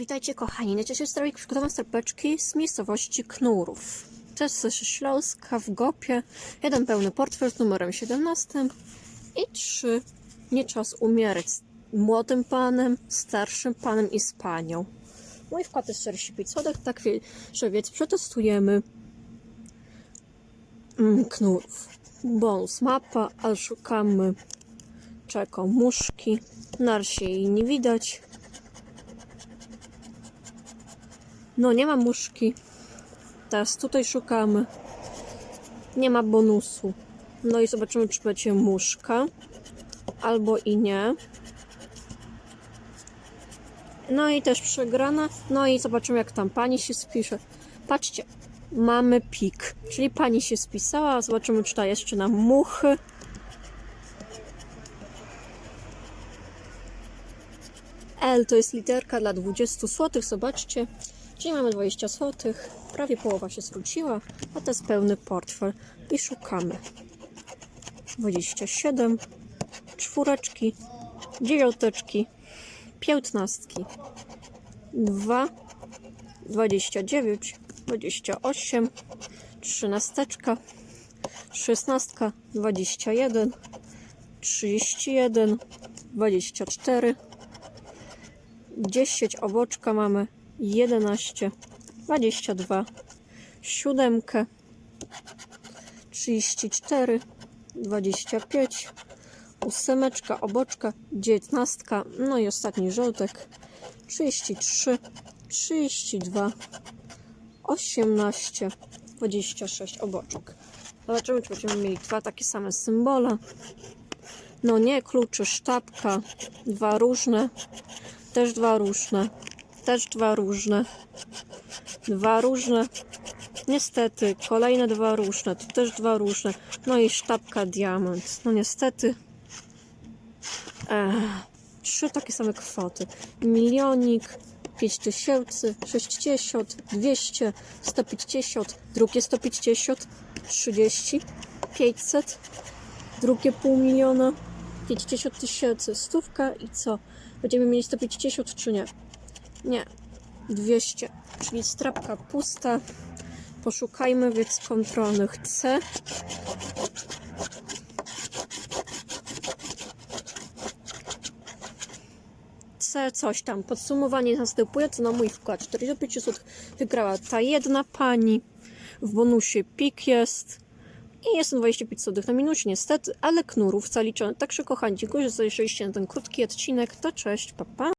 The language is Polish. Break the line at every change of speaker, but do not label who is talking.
Witajcie kochani, na cieszę strawik przygotowam stropeczki z miejscowości Knurów. Ze Śląska w Gopie. Jeden pełny portfel z numerem 17 i trzy nie czas umierać z młodym panem, starszym panem i z panią. Mój wkład jest 45 zł, tak że więc przetestujemy mm, Knurów. Bonus mapa, a szukamy czego muszki. Na razie jej nie widać. No nie ma muszki. Teraz tutaj szukamy. Nie ma bonusu. No i zobaczymy, czy będzie muszka. Albo i nie. No i też przegrana. No i zobaczymy, jak tam pani się spisze. Patrzcie, mamy pik. Czyli pani się spisała. Zobaczymy, czy ta jeszcze nam muchy. L to jest literka dla 20 zł. Zobaczcie. Czyli mamy 20 zł. Prawie połowa się zwróciła, a to jest pełny portfel. I szukamy. 27, czwóreczki, dziewiąteczki, piętnastki, 2, 29, 28, trzynasteczka, szesnastka, 21, 31, 24, 10 oboczka mamy 11, 22, siódemkę, 34, 25, ósemeczka, oboczka, 19, no i ostatni żołtek, 33, 32, 18, 26 oboczek. Zobaczymy, czy będziemy mieli dwa takie same symbole. No nie, kluczy, sztabka, dwa różne, też dwa różne, też dwa różne, dwa różne. Niestety, kolejne dwa różne, tu też dwa różne. No i sztabka diament. No niestety. Ech, trzy takie same kwoty. Milionik, 5 tysięcy, 60, 200, 150, drugie 150, 30, 500, drugie pół miliona, 50 tysięcy, stówka i co? Będziemy mieli 150 czy nie? Nie. 200, czyli strapka pusta. Poszukajmy więc kontrolnych C. C coś tam. Podsumowanie następuje, co na mój wkład 45 zł wygrała ta jedna pani. W bonusie pik jest. I jest 25 zł na minusie niestety, ale knurów zaliczone. Także kochani, dziękuję, że zajrzeliście na ten krótki odcinek. To cześć, pa pa.